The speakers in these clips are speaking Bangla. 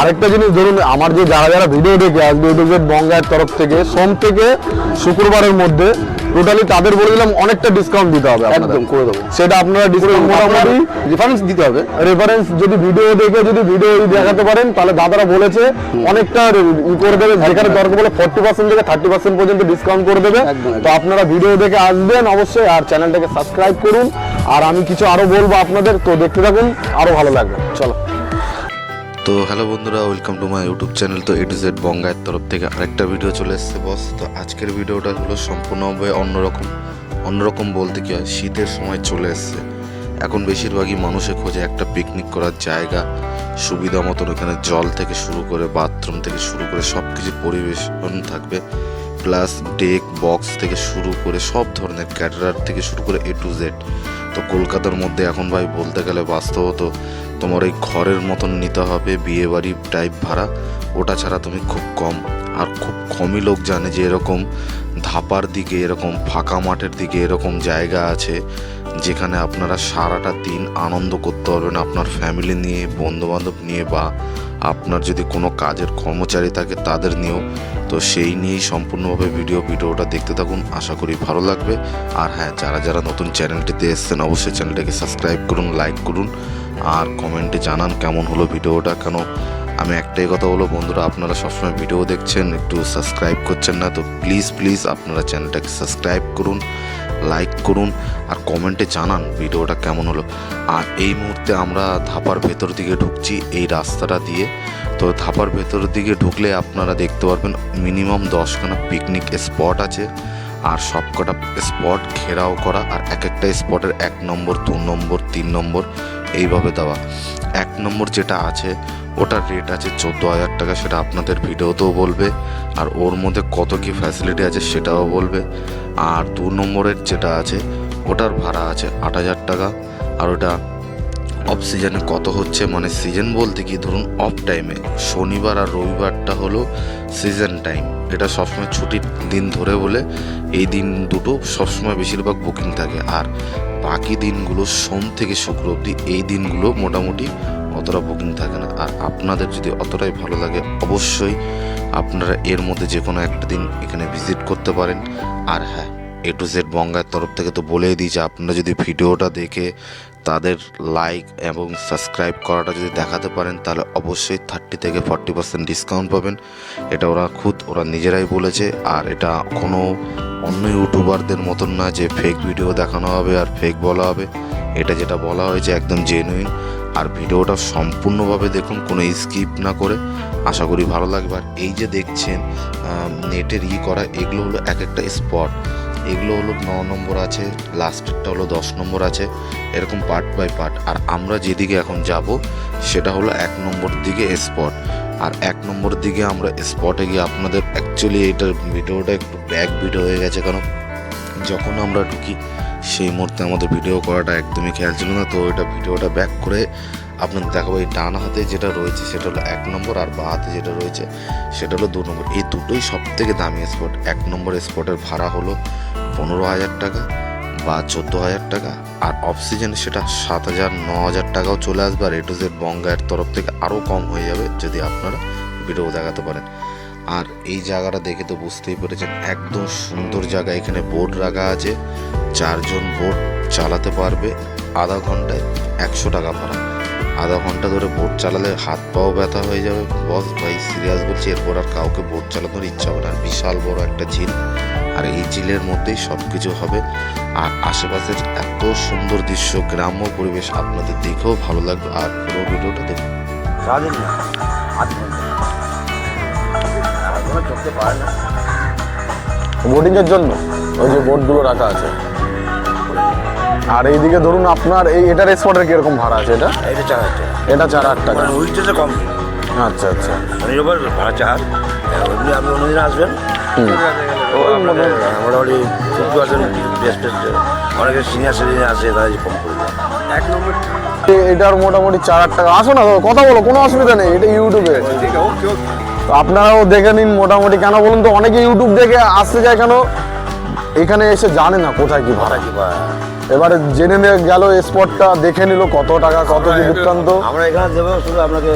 আরেকটা জিনিস ধরুন আমার যে যারা যারা ভিডিও দেখে আসবে ইউটিউবের বঙ্গায়ের তরফ থেকে সোম থেকে শুক্রবারের মধ্যে টোটালি তাদের বলে দিলাম অনেকটা ডিসকাউন্ট দিতে হবে। একদম করে দেবো। সেটা আপনারা ডিসকাউন্ট মোটামুটি রেফারেন্স দিতে হবে। রেফারেন্স যদি ভিডিও দেখে যদি ভিডিও দেখাতে পারেন তাহলে দাদারা বলেছে অনেকটা ই করে দেবে। যেখানে দরকার বলে ফোর্টি পার্সেন্ট থেকে থার্টি পার্সেন্ট পর্যন্ত ডিসকাউন্ট করে দেবে। তো আপনারা ভিডিও দেখে আসবেন অবশ্যই আর চ্যানেলটাকে সাবস্ক্রাইব করুন। আর আমি কিছু আরও বলব আপনাদের তো দেখতে থাকুন আরও ভালো লাগবে। চলো। তো হ্যালো বন্ধুরা welcome to my YouTube channel তো এটু জেড বঙ্গায়ের তরফ থেকে আরেকটা ভিডিও চলে এসেছে বস তো আজকের ভিডিওটা হলো সম্পূর্ণভাবে অন্যরকম। অন্যরকম বলতে কি হয়, শীতের সময় চলে এসছে। এখন বেশিরভাগই মানুষে খোঁজে একটা পিকনিক করার জায়গা, সুবিধা মতন ওখানে জল থেকে শুরু করে বাথরুম থেকে শুরু করে সব কিছু পরিবেশন থাকবে। প্লাস ডেক বক্স থেকে শুরু করে সব ধরনের ক্যাটারার থেকে শুরু করে এ টু জেড তো কলকাতার মধ্যে এখন ভাই বলতে গেলে বাস্তবত তোমার ওই ঘরের মতন নিতে হবে বিয়ে বাড়ি টাইপ ভাড়া, ওটা ছাড়া তুমি খুব কম। আর খুব কমই লোক জানে যে এরকম ধাপার দিকে, এরকম ফাঁকা মাঠের দিকে এরকম জায়গা আছে যেখানে আপনারা সারাটা দিন আনন্দ করতে পারবেন আপনার ফ্যামিলি নিয়ে, বন্ধুবান্ধব নিয়ে বা আপনার যদি কোনো কাজের কর্মচারী থাকে তাদের নিয়েও। তো সেই নিয়েই সম্পূর্ণভাবে ভিডিও ভিডিওটা দেখতে থাকুন। আশা করি ভালো লাগবে। আর হ্যাঁ যারা যারা নতুন চ্যানেলটিতে এসছেন, অবশ্যই চ্যানেলটাকে সাবস্ক্রাইব করুন লাইক করুন। আর কমেন্টে জানান কেমন হলো ভিডিওটা কেন আমি একটাই কথা বলো বন্ধুরা, আপনারা সবসময় ভিডিও দেখছেন, একটু সাবস্ক্রাইব করছেন না, তো প্লিজ প্লিজ আপনারা চ্যানেলটাকে সাবস্ক্রাইব করুন লাইক করুন, আর কমেন্টে জানান ভিডিওটা কেমন হলো। আর এই মুহূর্তে আমরা ধাপার ভেতর দিকে ঢুকছি, এই রাস্তাটা দিয়ে। তো ধাপার ভেতর দিকে ঢুকলে আপনারা দেখতে পারবেন মিনিমাম দশখানা পিকনিক স্পট আছে, আর সবকটা স্পট ঘেরাও করা, আর এক একটা স্পটের এক নম্বর, দু নম্বর, তিন নম্বর, এইভাবে দেওয়া। নম্বর যেটা আছে, ওটার রেট আছে চোদ্দ হাজার টাকা, সেটা আপনাদের ভিডিওতেও বলবে। আর ওর মধ্যে কত কি ফ্যাসিলিটি আছে সেটাও বলবে। আর দু নম্বরের যেটা আছে, ওটার ভাড়া আছে আট হাজার টাকা। আর ওটা অফ সিজনে কত হচ্ছে মানে সিজন বলতে কি, ধরুন অফ টাইমে শনিবার আর রবিবারটা হলো সিজন টাইম এটা সবসময় ছুটির দিন ধরে বলে, এই দিন দুটো সবসময় বেশিরভাগ বুকিং থাকে। আর বাকি দিনগুলো সোম থেকে শুক্র অবধি, এই দিনগুলো মোটামুটি অতটা বুকিং থাকে না। আর আপনাদের যদি অতটাই ভালো লাগে, অবশ্যই আপনারা এর মধ্যে যে কোনো একটা দিন এখানে ভিজিট করতে পারেন। আর হ্যাঁ এ টু জেড বঙ্গার তরফ থেকে তো বলেই দিয়েছে আপনারা যদি ভিডিওটা দেখে তাদের লাইক এবং সাবস্ক্রাইব করাটা যদি দেখাতে পারেন, তাহলে অবশ্যই থার্টি থেকে ফর্টি পার্সেন্ট ডিসকাউন্ট পাবেন। এটা ওরা খুদ, ওরা নিজেরাই বলেছে। আর এটা কোনো অন্য ইউটিউবারদের মতন না যে ফেক ভিডিও দেখানো হবে আর ফেক বলা হবে। এটা যেটা বলা হয়েছে একদম জেনুইন আর ভিডিওটা সম্পূর্ণভাবে দেখুন, কোনো স্কিপ না করে। আশা করি ভালো লাগবে। আর এই যে দেখছেন নেটের ই করা, এগুলো হলো এক একটা স্পট এগুলো হলো ন নম্বর আছে লাস্টেরটা হলো দশ নম্বর আছে, এরকম পার্ট বাই পার্ট আর আমরা যেদিকে এখন যাব, সেটা হলো এক নম্বর দিকে স্পট আর এক নম্বর দিকে আমরা স্পটে গিয়ে আপনাদের অ্যাকচুয়ালি এটার ভিডিওটা একটু ব্যাক ভিডিও হয়ে গেছে, কারণ যখন আমরা ঢুকি সেই মুহূর্তে আমাদের ভিডিও করাটা একদমই খেয়াল ছিল না। তো ওইটা ভিডিওটা ব্যাক করে আপনাদের দেখাবো এই ডান হাতে যেটা রয়েছে, সেটা হলো এক নম্বর আর বা হাতে যেটা রয়েছে, সেটা হলো দু নম্বর। এই দুটোই সব থেকে দামি স্পট এক নম্বর স্পটের ভাড়া হলো পনেরো হাজার টাকা বা চোদ্দ হাজার টাকা আর অফ সিজনে সেটা সাত হাজার, ন হাজার টাকাও চলে আসবে। আর এ টু জেড বঙ্গায়ের তরফ থেকে আরও কম হয়ে যাবে যদি আপনারা ভিডিও দেখাতে পারেন। আর এই জায়গাটা দেখে তো বুঝতেই পেরেছেন, একদম সুন্দর জায়গা। এখানে বোর্ড রাখা আছে, চারজন বোট চালাতে পারবে আধা ঘন্টায় একশো টাকা ভাড়া। আধা ঘণ্টা ধরে বোট চালালে হাত পাও ব্যথা হয়ে যাবে, বস ভাই সিরিয়াস বলছি, এরপর আর কাউকে বোট চালানোর ইচ্ছা হবে না। আর বিশাল বড় একটা ঝিল, আর এই ঝিলের মধ্যেই সব কিছু হবে। আর আশেপাশের এত সুন্দর দৃশ্য, গ্রাম্য পরিবেশ আপনাদের দেখেও ভালো লাগবে। আর পুরো ভিডিওটা দেখুন। সারাদিন না আধ ঘণ্টা সারাদিন চলতে পারে না। বোটিং এর জন্য? ওই যে বোটগুলো রাখা আছে। আর এইদিকে ধরুন আপনার এই এটার স্পটের কীরকম ভাড়া আছে এটা? এটা চার হাজার টাকা। এটা চার হাজার টাকা। মানে উইকডেজে কম। আচ্ছা আচ্ছা। শনির ভাড়া চার। এমনি আপনি অন্যদিন আসবেন। মোটামুটি ফিফটি পার্সেন্ট বেস্ট বেস্ট অনেকে সিনিয়র সিনিয়র আসে তারা কম করে এক নম্বর এটার মোটামুটি চার হাজার টাকা। আসো না কথা বলো কোনো অসুবিধা নেই এটা ইউটিউবে। তো আপনারাও দেখে নিন মোটামুটি কেন বলুন তো? অনেকে ইউটিউব দেখে আসতে যায় কেন? এখানে এসে জানে না কোথায় কি ভাড়া। কি বা এবারে জেনে নিয়ে গেল স্পটটা দেখে নিল কত টাকা কত কি বৃত্তান্ত। আমরা এখানে দেবো শুধু আপনাকে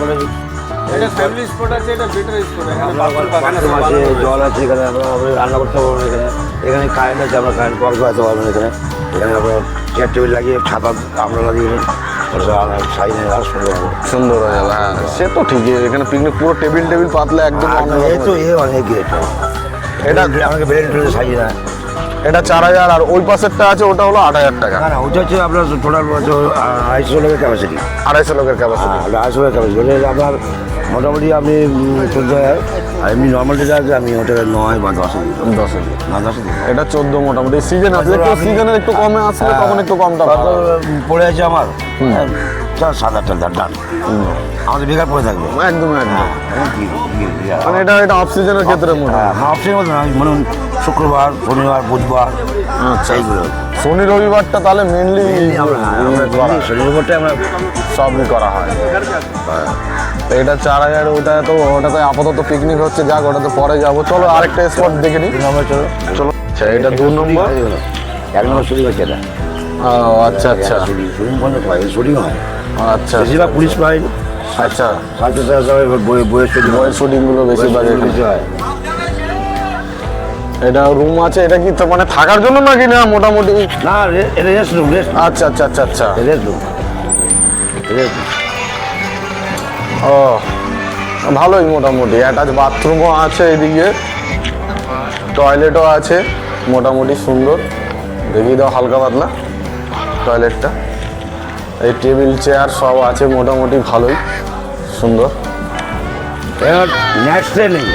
করে এটা ফ্যামিলি স্পট আছে এটা বেটার স্পট এখানে আপনার বাথরুম বাথরুম আছে জল আছে এখানে রান্না করতে পারবেন এখানে। এখানে কারেন্ট আছে আপনার কারেন্ট আছে পারবেন এখানে। এখানে আপনার চেয়ার টেবিল লাগিয়ে ছাতা আমরা লাগিয়ে সুন্দর হয়ে হ্যাঁ সে তো ঠিকই এখানে পিকনিক পুরো টেবিল টেবিল পাতলে একদম এই তো এ অনেক এটা আমাকে টেবিল সাজিয়ে দেয় এটা চার হাজার আর ওই পাশেরটা আছে ওটা হলো আট হাজার টাকা না ওটা হচ্ছে আপনার টোটাল আড়াইশো লোকের ক্যাপাসিটি আড়াইশো লোকের ক্যাপাসিটি হ্যাঁ আড়াইশো লোকের ক্যাপাসিটি আপনার মোটামুটি আপনি চোদ্দ হাজার। আর এমনি নর্মাল যেটা আছে আমি ওটা নয় বা দশে দশ না দশে এটা চোদ্দ মোটামুটি। সিজন আসলে একটু সিজনের একটু কমে আসলে তখন একটু কমটা পড়ে আছে আমার চার সাত আটটা দাঁড় ডান আমাদের বেকার পড়ে থাকবে। একদম একদম। হ্যাঁ, আর- মানে এটা এটা অফ সিজনের ক্ষেত্রে মনে হয় হ্যাঁ আমার অপশনের মধ্যে মনে শুক্রবার শনিবার বুধবার আচ্ছা। এইগুলো। শনি রবিবারটা তাহলে মেনলি আমরা শনিবার উপরটাই আমরা সবই করা হয়। তো এটা চার হাজার ওটা তো ওটাতে আপাতত পিকনিক হচ্ছে যাক ওটা তো পরে যাব। চলো আরেকটা স্পট দেখে নিই নম্বর চলো। চলো। আচ্ছা এটা দু নম্বর? এক নম্বর শুটিং হচ্ছে এটা। ও আচ্ছা আচ্ছা। শুটিং বন্ধ হয় শুটিং হয়। আচ্ছা। বেশিরভাগ পুলিশ পাইন আচ্ছা। সাথে বইয়ের বইয়ের শুটিং বয়ের শুটিংগুলো বেশিরভাগ হয়। এটা রুম আছে এটা কি মানে থাকার জন্য নাকি না মোটামুটি? না রেস্ট রুম রেস্ট আচ্ছা আচ্ছা আচ্ছা আচ্ছা। রেস্ট রুম ও ভালোই মোটামুটি। অ্যাটাচ বাথরুমও আছে এদিকে। টয়লেটও আছে মোটামুটি সুন্দর। দেখিয়ে দাও হালকা পাতলা টয়লেটটা এই টেবিল চেয়ার সব আছে মোটামুটি ভালোই সুন্দর। এবার নাইট স্টে নেই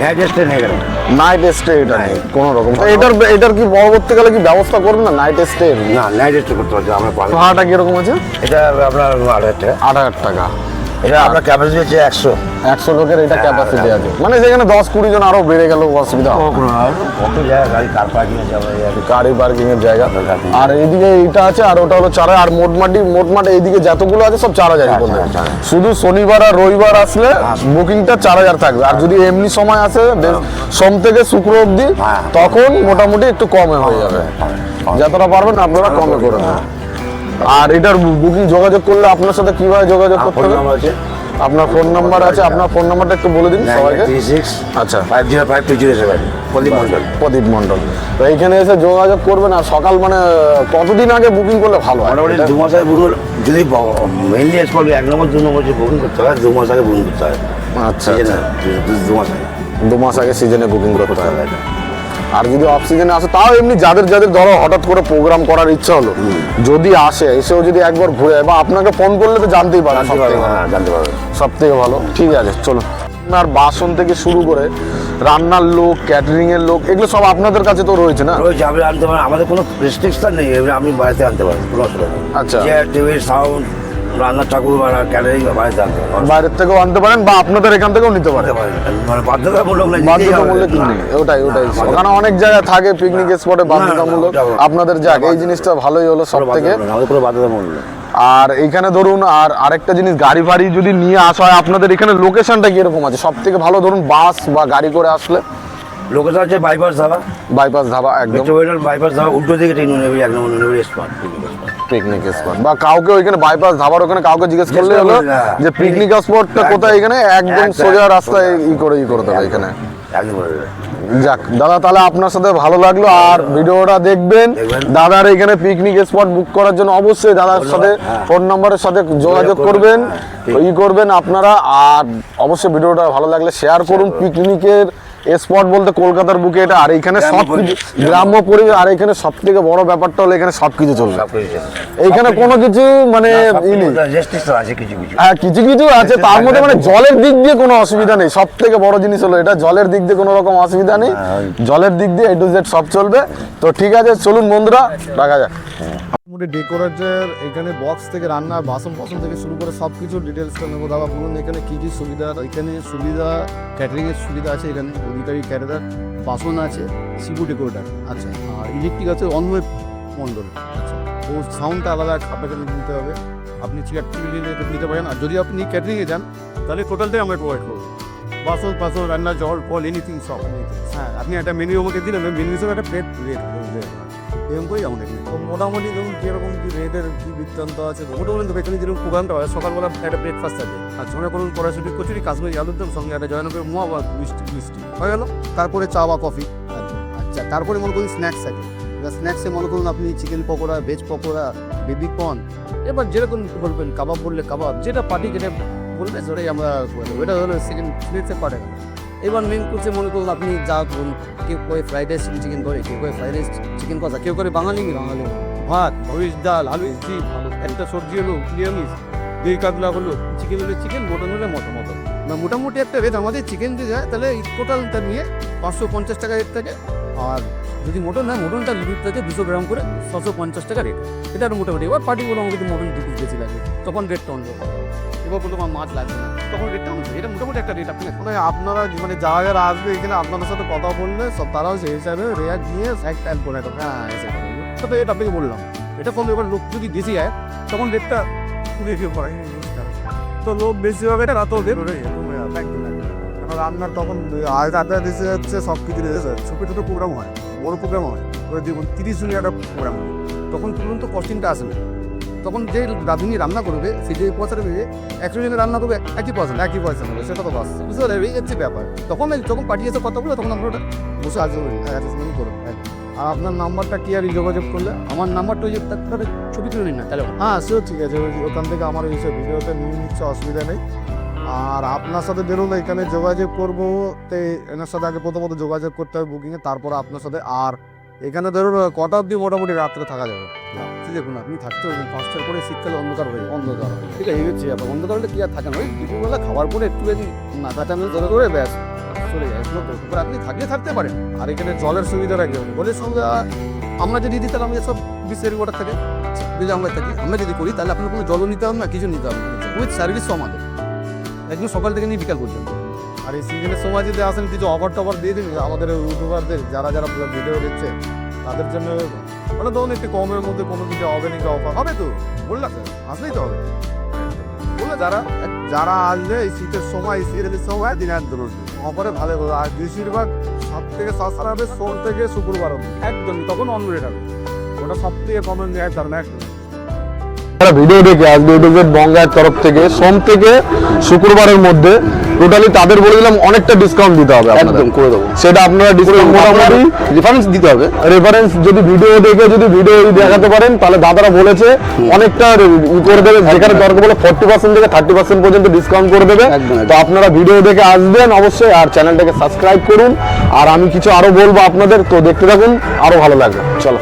নাইট নেই এখানে নাইট স্টে এটা কোন রকম এটার এটার কি পরবর্তীকালে কি ব্যবস্থা করবে না? নাইট স্টে না নাইট স্টে করতে হচ্ছে আমরা ভাড়াটা কীরকম আছে? এটা আপনার আট হাজার টাকা। আট হাজার টাকা। এটা আপনার ক্যাপাসিটি হচ্ছে একশো। একশো লোকের এটা ক্যাপাসিটি আছে। মানে যেখানে দশ কুড়ি জন আরও বেড়ে গেল অসুবিধা কত জায়গা গাড়ি কার পার্কিং এই আর- গাড়ি পার্কিং এর জায়গা। আর এইদিকে এইটা আছে আর ওটা হলো চার। আর মোটমাটি মোটমাট এইদিকে যতগুলো আছে সব চার হাজার শুধু শনিবার আর রবিবার আসলে বুকিংটা চার হাজার থাকবে। আর যদি এমনি সময় আসে সোম থেকে শুক্র অবধি হ্যাঁ। তখন মোটামুটি একটু কমে হয়ে যাবে। হ্যাঁ। যতটা পারবেন আপনারা কমে করে দেন আর এটার বুকিং যোগাযোগ করলে আপনার সাথে কীভাবে যোগাযোগ করতে হবে? আপনার ফোন নাম্বার আছে আপনার ফোন নাম্বারটা একটু বলে দিন সবাইকে। আচ্ছা। Five zero five two zero seven. Pradip Mondal Pradip Mondal. তো এইখানে এসে যোগাযোগ করবেন আর সকাল মানে কতদিন আগে বুকিং করলে ভালো হয়? মোটামুটি দু মাস আগে বুকিং যদি মেনলি এক্সপোর্ট এক নম্বর দু নম্বর যে বুকিং করতে হয় দু মাস আগে বুকিং করতে হয়। আচ্ছা আচ্ছা। দু মাস আগে। দু মাস আগে সিজনে বুকিং করতে হবে আর যদি অফ সিজনে আসে তাও এমনি যাদের যাদের ধরো হঠাৎ করে প্রোগ্রাম করার ইচ্ছা হলো যদি আসে এসেও যদি একবার ঘুরে বা আপনাকে ফোন করলে তো জানতেই পারে জানতে পারবে হ্যাঁ জানতে সব থেকে ভালো। ঠিক আছে চলো আর বাসন থেকে শুরু করে রান্নার লোক ক্যাটারিং এর লোক এগুলো সব আপনাদের কাছে তো রয়েছে না? রয়েছে আপনি আনতে পারেন আমাদের কোনো রেস্ট্রিকশন নেই আপনি বাড়িতে আনতে পারেন কোনো অসুবিধা নেই। আচ্ছা। টেবিল সাউন্ড রান্নার ঠাকুর বা ক্যাটারিং বাড়িতে আনতে পারেন বাইরের থেকেও আনতে পারেন বা আপনাদের এখান থেকেও নিতে পারেন। মানে বাধ্যতামূলক না বাধ্যতামূলক নেই ওটাই ওটাই। ওখানে অনেক জায়গায় থাকে পিকনিক স্পটে বাধ্যতামূলক। আপনাদের যাক এই জিনিসটা ভালোই হলো সব থেকে বাধ্যতামূলক আর এখানে ধরুন আর আরেকটা জিনিস গাড়ি ফাড়ি যদি নিয়ে আসা হয় আপনাদের এখানে লোকেশনটা কীরকম আছে? সব থেকে ভালো ধরুন বাস বা গাড়ি করে আসলে। লোকেশন হচ্ছে বাইপাস ধাবা। বাইপাস ধাবা একদম। বাইপাস ধাবা উল্টো দিকে ট্রেন নেবে এক নম্বর নেবে স্পট পিকনিক স্পট বা কাউকে ওইখানে বাইপাস ধাবার ওখানে কাউকে জিজ্ঞেস করলে হলো হ্যাঁ। যে পিকনিক স্পটটা কোথায় এখানে? একদম একদম। সোজা রাস্তায় ই করে ই করে দেবে এখানে। যাক দাদা তাহলে আপনার সাথে ভালো লাগল। আর ভিডিওটা দেখবেন। দাদার এখানে পিকনিক স্পট বুক করার জন্য অবশ্যই দাদার সাথে হ্যাঁ। ফোন নাম্বারের সাথে যোগাযোগ করবেন। করবেন, হ্যাঁ, ই করবেন আপনারা। আর অবশ্যই ভিডিওটা ভালো লাগলে শেয়ার করুন পিকনিকের স্পট বলতে কলকাতার বুকে এটা আর এখানে সব কিছু গ্রাম্য পরিবেশ আর এখানে সব থেকে বড় ব্যাপারটা হলো এখানে সব কিছু চলবে এইখানে কোনো কিছু মানে হ্যাঁ কিছু কিছু আছে তার মধ্যে মানে জলের দিক দিয়ে কোনো অসুবিধা নেই। সব থেকে বড় জিনিস হলো এটা জলের দিক দিয়ে কোনো রকম অসুবিধা নেই। হ্যাঁ, জলের দিক দিয়ে এ টু জেড সব চলবে। তো ঠিক আছে চলুন বন্ধুরা রাখা যাক। মোটামুটি ডেকোরেটের এখানে বক্স থেকে রান্না বাসন বাসন থেকে শুরু করে সব কিছু ডিটেলসটা নেব। দাদা বলুন এখানে কী কী সুবিধা এখানে সুবিধা ক্যাটারিংয়ের সুবিধা আছে? এখানে অধিকারী ক্যাটারার বাসন আছে সিবু ডেকোরেটার আচ্ছা আর ইলেকট্রিক আছে অনওয়ে মণ্ডল আচ্ছা। ও সাউন্ডটা আলাদা আপনাকে নিতে হবে। আপনি টেবিল নিতে পারেন। আর যদি আপনি ক্যাটারিংয়ে যান তাহলে টোটালটাই আমরা প্রোভাইড করব। বাসন বাসন রান্না জল ফল এনিথিং সব। হ্যাঁ আপনি একটা মেনু আমাকে দিলেন মেনু হিসেবে একটা প্লেট রেট এরকম করেই আমরা তো মোটামুটি ধরুন কীরকম কী রেটের কী বৃত্তান্ত আছে? মোটামুটি তো এখানে যেরকম প্রোগ্রামটা হয়। সকালবেলা একটা ব্রেকফাস্ট থাকে। আর সঙ্গে করুন কড়াইশুটি কচুরি, কাশ্মীরি, আলুর দম, সঙ্গে একটা জয়নগরের মোয়া বা মিষ্টি মিষ্টি। হয়ে গেল? তারপরে চা বা কফি। আচ্ছা তারপরে মনে করুন স্ন্যাক্স থাকে। এবার স্ন্যাক্সে মনে করুন আপনি chicken pakora veg pakora baby corn এবার যেরকম বলবেন, কাবাব বললে কাবাব, যেটা পার্টি যেটা বলবে, সেটাই আমরা এটা হলো সেকেন্ড স্ন্যাক্সে পারে এবার মেন কোর্সে মনে করুন আপনি যা করুন কেউ করে ফ্রাইড রাইস চিকেন করে, কেউ করে ফ্রাইড রাইস চিকেন কষা, কেউ করে বাঙালি বাঙালি ভাত ভবিষ ডাল, আলু ডিম একটা সবজি হলো নিরামিষ, দুই কাতলা হলো চিকেন হলে চিকেন মটন হলে মটন মটন মোটামুটি একটা রেট আমাদের চিকেন দিয়ে যায় তাহলে টোটালটা নিয়ে পাঁচশো পঞ্চাশ টাকা রেট থাকে। আর যদি মটন হয় মটনটা লিমিট থাকে, দুশো গ্রাম করে ছশো পঞ্চাশ টাকা রেট এটা মোটামুটি, এবার পার্টিগুলো আমাকে যদি মটন দু পিস বেশি লাগে, তখন রেটটা অন্য। এবার কোনো আমার মাছ লাগবে না। তখন রেটটা অন্য এটা মোটামুটি একটা রেট আপনি মানে আপনারা মানে যারা যারা আসবে এখানে আপনাদের সাথে কথা বললে সব তারাও সেই হিসাবে রেয়ার নিয়ে এক টাইম করে দেবো হ্যাঁ এসে তো এটা আপনাকে বললাম। এটা ফলে এবার লোক যদি বেশি হয় তখন রেটটা গিয়ে পড়ে তো লোক বেশি হবে এটা রাতও রেট রান্নার তখন আজ আড্ডা দিতে যাচ্ছে সব কিছু দিতে ছোটো ছোটো প্রোগ্রাম হয় বড় প্রোগ্রাম হয়। ওই দেখুন তিরিশ জনের একটা প্রোগ্রাম হয়। তখন তুরন্ত কস্টিংটা আসবে তখন যে রাঁধুনি রান্না করবে সে যে পয়সাটা দেবে একশো জনের রান্না করবে একই পয়সা না, একই পয়সা নেবে সেটা তো বাস। বুঝতে পারবে এই হচ্ছে ব্যাপার। তখন যখন পার্টি এসে কথা বলে তখন আমরা ওটা বসে আসব অ্যাডজাস্টমেন্ট করব আর আপনার নাম্বারটা কি আর যোগাযোগ করলে? আমার নাম্বারটা ওই তার- ছবি তুলে নিন না তাহলে হ্যাঁ সেও ঠিক আছে। ওই ওখান থেকে আমার এই সব ভিডিওতে নিয়ে নিচ্ছে অসুবিধা নেই। আর আপনার সাথে বেরোলে এখানে যোগাযোগ করব তো এনার সাথে আগে প্রথমত যোগাযোগ করতে হবে বুকিংয়ে তারপর আপনার সাথে আর এখানে ধরুন কটা অবধি মোটামুটি রাত্রে থাকা যাবে? রাত্রে দেখুন আপনি থাকতে হবে পাঁচটার পরে শীতকালে অন্ধকার হয়ে অন্ধকার হয়ে ঠিক আছে হচ্ছে ব্যাপার। অন্ধকার হলে কি আর থাকে না? ওই দুপুরবেলা খাবার পরে একটু যদি মাথা টানো ধরে করে ব্যাস চলে যায়। আপনি থাকলে থাকতে পারেন। আর এখানে জলের সুবিধা রাখবে জলের সুবিধা আমরা যদি দিই তাহলে আমাদের সব বিশ্বের ওয়াটার থাকে। যদি আমরা থাকি আমরা যদি করি তাহলে আপনার কোনো জলও নিতে হবে না কিছু নিতে হবে না। উইথ সার্ভিসও আমাদের। একদম সকাল থেকে নিয়ে বিকাল পর্যন্ত। আর এই সিজনের সময় যদি আসেন, কিছু অফার টফার দিয়ে দিন। আমাদের ইউটিউবারদের, যারা যারা ভিডিও দিচ্ছে তাদের জন্য মানে ধরুন একটু কমের মধ্যে কোনো কিছু হবে নাকি অফার? হবে তো। বললাম স্যার আসলেই তো হবে। বললে, যারা যারা আসবে, এই শীতের সময়, এই সিরিয়ালের সময়, দিন একদম অফারে ভালো হবে। আর বেশিরভাগ সব থেকে সস্তা হবে সোম থেকে শুক্রবার অবধি। একদম তখন অন্য হবে। ওটা সব থেকে কমন দেওয়ার কারণে একদম ভিডিও দেখে আসবে ইউটিউবের বঙ্গায়ের তরফ থেকে, সোম থেকে শুক্রবারের মধ্যে টোটালি তাদের বলে দিলাম অনেকটা ডিসকাউন্ট দিতে হবে একদম করে দেবো। সেটা আপনারা ডিসকাউন্ট মোটামুটি রেফারেন্স দিতে হবে। রেফারেন্স যদি ভিডিও দেখে যদি ভিডিও দেখাতে পারেন তাহলে দাদারা বলেছে অনেকটা করে দেবে। যেখানে দরকার বলে ফোর্টি পার্সেন্ট থেকে থার্টি পার্সেন্ট পর্যন্ত ডিসকাউন্ট করে দেবে। তো আপনারা ভিডিও দেখে আসবেন অবশ্যই আর চ্যানেলটাকে সাবস্ক্রাইব করুন। আর আমি কিছু আরও বলব আপনাদের তো দেখতে থাকুন আরও ভালো লাগবে। চলো।